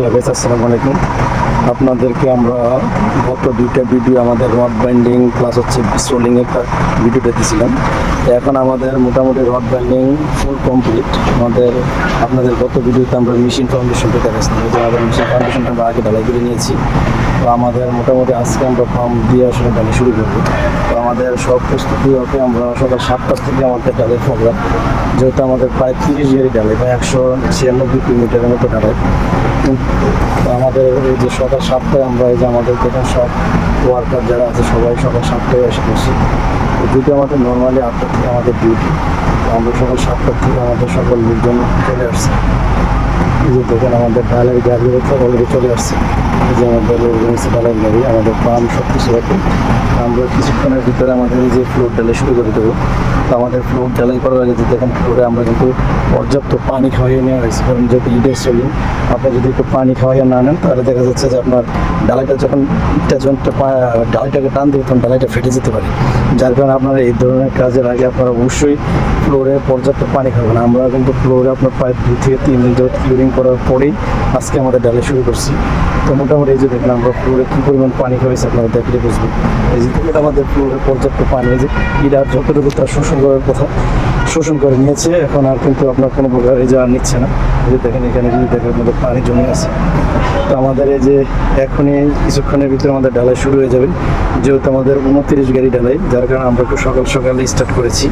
Hello guys আসসালামু আলাইকুম। আপনাদেরকে আমরা গত দুইটা ভিডিও আমাদের রড বাইন্ডিং প্লাস হচ্ছে সোলিং এর ভিডিও তো এখন আমাদের মোটামুটি রড বাইন্ডিং ফুল কমপ্লিট আমাদের, আপনাদের গত ভিডিওতে আমরা মেশিন ফাউন্ডেশনটা দেখাচ্ছিলাম যে আমাদের মেশিন ফাউন্ডেশনটা আমরা আগে ঢালাই করে নিয়েছি। তো আমাদের মোটামুটি আজকে আমরা পাম্প দিয়ে আসলে ঢালাই শুরু করব। তো আমাদের সব প্রস্তুতি ওকে আমরা সকাল সাতটার থেকে আমাদের ঢালাই প্রোগ্রাম যেহেতু আমাদের প্রায় তিরিশ গাড়ি ঢালাই বা একশো ছিয়ানব্বই কিলোমিটারের মতো তো আমাদের এই যে সকাল সাতটায় আমরা এই যে আমাদের দেখেন সব ওয়ার্কার যারা আছে, সবাই সকাল সাতটায় এসে তো যদি আমাদের নর্মালি আটটা থেকে আমাদের ডিউটি আমরা সকাল সাতটার থেকে আমাদের সকল লোকজন চলে আসছে। এই যে দেখেন আমাদের ডালের গাড়িগুলো অলরেডি চলে আসছে। যে আমাদের ডালের গাড়ি আমাদের পাম্প সব কিছু রাখে আমরা কিছুক্ষণের ভিতরে আমাদের যে ফ্লোর ডালে শুরু করে দেবো তো আমাদের ফ্লোর ডালাই করার আগে যে দেখেন ফ্লোরে আমরা কিন্তু পর্যাপ্ত পানি খাওয়াইয়ে নেওয়া হয়েছে কারণ যেহেতু ঈদের চলি আপনি যদি একটু পানি খাওয়াইয়ে না নেন তাহলে দেখা যাচ্ছে যে আপনার ডালাইটা যখন ইটটা যখন ডালাইটাকে টান দিবে তখন ডালাইটা ফেটে যেতে পারে যার কারণে আপনারা এই ধরনের কাজের আগে আপনারা অবশ্যই ফ্লোরে পর্যাপ্ত পানি খাবেন আমরা কিন্তু ফ্লোরে আপনার প্রায় দুই থেকে তিন দিন যাবত কিউরিং করার পরেই আজকে আমাদের ডালে শুরু করছি। তো মোটামুটি এই যে দেখলাম আমরা ফ্লোরে কী পরিমাণ পানি খাওয়াইছি আপনারা দেখলে বুঝবেন। এই যে দেখুন আমাদের ফ্লোরে পর্যাপ্ত পানি যে ইরা যতটুকু তার শোষণ করার কথা শোষণ করে নিয়েছে, এখন আর কিন্তু আপনার কোনো প্রকার এই যে আর নিচ্ছে না। এই যে দেখেন এখানে যদি দেখেন আমাদের পানি জমে আছে। তো আমাদের এই যে এখনই কিছুক্ষণের ভিতরে আমাদের ঢালাই শুরু হয়ে যাবে। যেহেতু আমাদের উনত্রিশ গাড়ি ঢালাই, যার কারণে আমরা একটু সকাল সকালে স্টার্ট করেছি।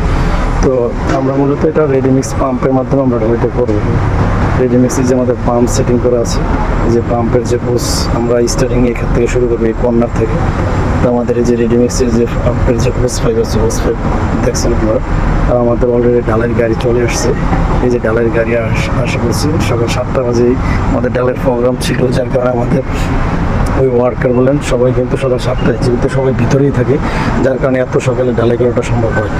তো আমরা মূলত এটা রেডিমিক্স পাম্পের মাধ্যমে আমরা ঢালাইটা করব। রেডিমিক্সের যে আমাদের পাম্প সেটিং করা আছে, এই যে পাম্পের যে পোস আমরা স্টার্টিং এখান থেকে শুরু করব এই কর্নার থেকে। তো আমাদের এই যে রেডিমিক্সের যে পাম্পের যে হোস ফাইভ আছে হোস ফাইভ দেখছেন আপনারা আমাদের অলরেডি ডালের গাড়ি চলে আসছে। এই যে ডালের গাড়ি আসা করছে, সকাল সাতটা বাজেই আমাদের ডালের প্রোগ্রাম ছিল, যার কারণে আমাদের ওই ওয়ার্কার বলেন, সবাই কিন্তু সকাল সাতটায়, যেহেতু সবাই ভিতরেই থাকে, যার কারণে এত সকালে ঢালাই করাটা সম্ভব হয়।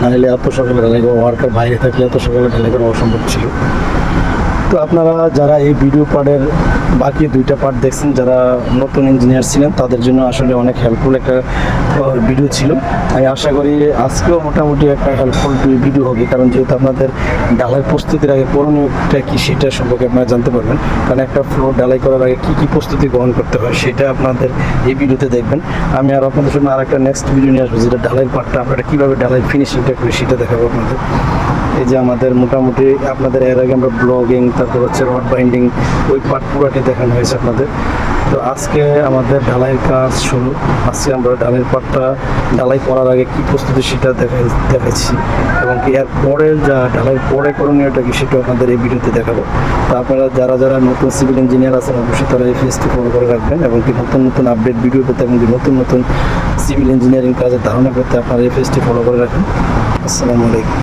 নাহলে এত সকালে ঢালাই করা ওয়ার্কার বাইরে থাকলে এত সকালে ঢালাই করা অসম্ভব ছিল। তো আপনারা যারা এই ভিডিও পার্টের বাকি দুইটা পার্ট দেখছেন, যারা নতুন ইঞ্জিনিয়ার ছিলেন, তাদের জন্য আসলে অনেক হেল্পফুল একটা ভিডিও ছিল। আমি আশা করি আজকেও মোটামুটি একটা হেল্পফুল ভিডিও হবে, কারণ যেহেতু আপনাদের ডালাই প্রস্তুতির আগে করণীয়টা কি সেটা সম্পর্কে আপনারা জানতে পারবেন। কারণ একটা ফ্লোর ডালাই করার আগে কী কী প্রস্তুতি গ্রহণ করতে হয় সেটা আপনাদের এই ভিডিওতে দেখবেন। আমি আর আপনাদের জন্য আর একটা নেক্সট ভিডিও নিয়ে আসব, যেটা ডালাইয়ের পার্টটা আপনারা কীভাবে ডালাই ফিনিশিংটা করি সেটা দেখাবো আপনাদের। এই যে আমাদের মোটামুটি আপনাদের এর আগে আমরা ব্লগিং তারপর হচ্ছে রড বাইন্ডিং ওই পার্ট পুরোটি দেখানো হয়েছে আপনাদের। তো আজকে আমাদের ঢালাইয়ের কাজ শুরু। আজকে আমরা ঢালাইয়ের পার্টটা ঢালাই করার আগে কী প্রস্তুতি সেটা দেখাই দেখাচ্ছি এবং কি এর পরে যা ঢালাইয়ের পরে করণীয়টা কি সেটা আপনাদের এই ভিডিওতে দেখাবো। তো আপনারা যারা যারা নতুন সিভিল ইঞ্জিনিয়ার আছেন, অবশ্যই তারা এই ফেসটি ফলো করে রাখবেন এবং কি নতুন নতুন আপডেট ভিডিও পেতে এবং কি নতুন নতুন সিভিল ইঞ্জিনিয়ারিং কাজের ধারণা পেতে আপনারা এই ফেসটি ফলো করে রাখবেন। আসসালামু আলাইকুম।